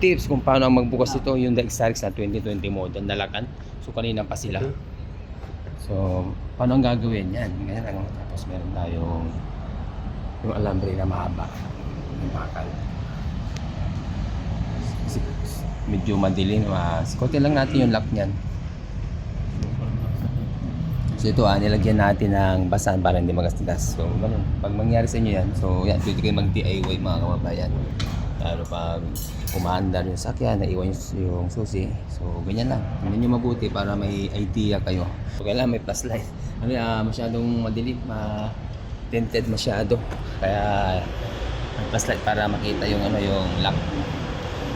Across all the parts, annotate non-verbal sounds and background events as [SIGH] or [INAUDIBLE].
tips kung paano ang magbukas ito yung Dexarix na 2020 model dalakan. So kanina pa sila. So paano ang gagawin yan? Ganyan lang. Tapos meron tayong yung alambre na mahaba. Yung bakal. Medyo madilim. Uh, sikotin lang natin yung lock niyan. So ito ah, nilagyan natin ng basan para hindi magasgas. So ganun. Pag mangyari sa inyo yan, so yan, pwede kayo mag-DIY mga kababayan. Lalo pag umaandar yung sakyan, naiwan yung, yung susi. So ganyan lang. Tingnan nyo mabuti para may idea kayo. So kailangan may flashlight. Ano ah, masyadong madilim, ma tinted masyado. Kaya may flashlight para makita yung ano yung lock.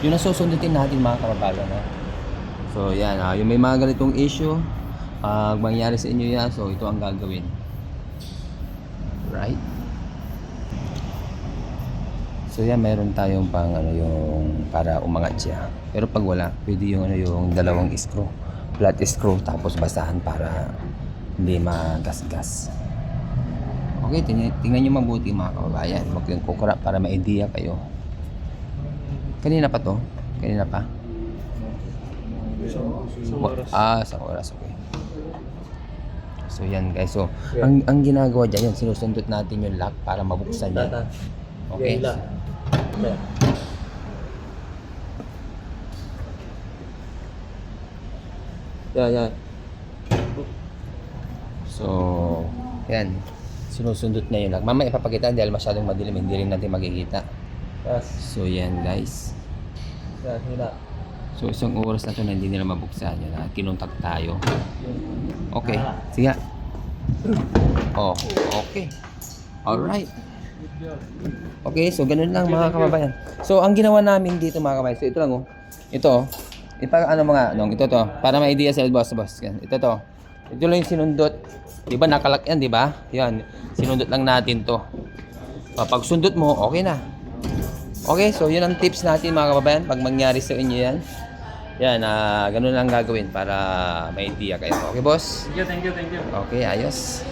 Yun ang susundutin natin mga kababayan. Ha? So yan, ah, yung may mga ganitong issue, pag mangyari sa inyo yan, so ito ang gagawin. Right? So yan, meron tayong pang ano yung para umangat siya. Pero pag wala, pwede yung ano yung dalawang screw. Flat screw tapos basahan para hindi magasgas. Okay, tingnan, tingnan nyo mabuti mga kababayan. Huwag yung kukura para may idea kayo. Kanina pa to? Kanina pa? Wa- Ah, sa oras, okay. So yan guys, so ang, ang ginagawa dyan, yan, sinusundot natin yung lock para mabuksan yan. Okay? Yan, yan. So, yan. Sinusundot na yung lock. Mamaya ipapakita dahil masyadong madilim, hindi rin natin makikita. Yes. So yan guys. Yan, hila. So isang oras na to na hindi nila mabuksan yan. At kinuntak tayo. Okay. Sige. Oh, okay. Alright. Okay, so ganun lang mga kababayan. So ang ginawa namin dito mga kababayan, so ito lang oh. Ito oh. Ipa ano mga ano, ito to para may idea sa boss boss. Ito to. Ito lang yung sinundot. 'Di ba nakalak yan, 'di ba? Yan. Sinundot lang natin to. Pag sundot mo, okay na. Okay, so yun ang tips natin mga kababayan pag mangyari sa inyo yan. Yan, ah ganun lang gagawin para may idea kayo. Okay, boss? Thank you, thank you, thank you. Okay, ayos.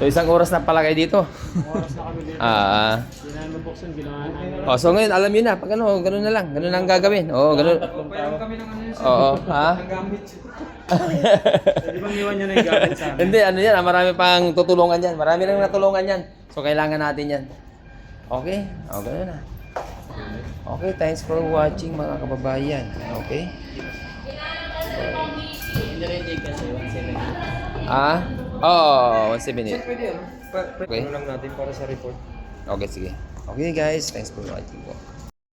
So isang oras na pala kayo dito. Oras na kami dito. Ah, namin nabuksan, ginawa namin. oh, so ngayon alam niyo na, pag ano, ganun na lang, ganun lang gagawin. Oo, ganun. kami ng ano yun. Oo, ha? Gamit. [LAUGHS] Pwede bang iwan nyo na yung gamit sa amin? Hindi, ano yan, ah, marami pang tutulungan yan. Marami nang natulungan yan. So kailangan natin yan. Okay? O, ganun na. Okay, thanks for watching mga kababayan. Okay? Hindi rin kasi, 170. Ah? Oo, oh, 178. Pwede yun. Pa- Okay. Ano lang natin para sa report. Okay, sige. Okay guys, thanks for watching po.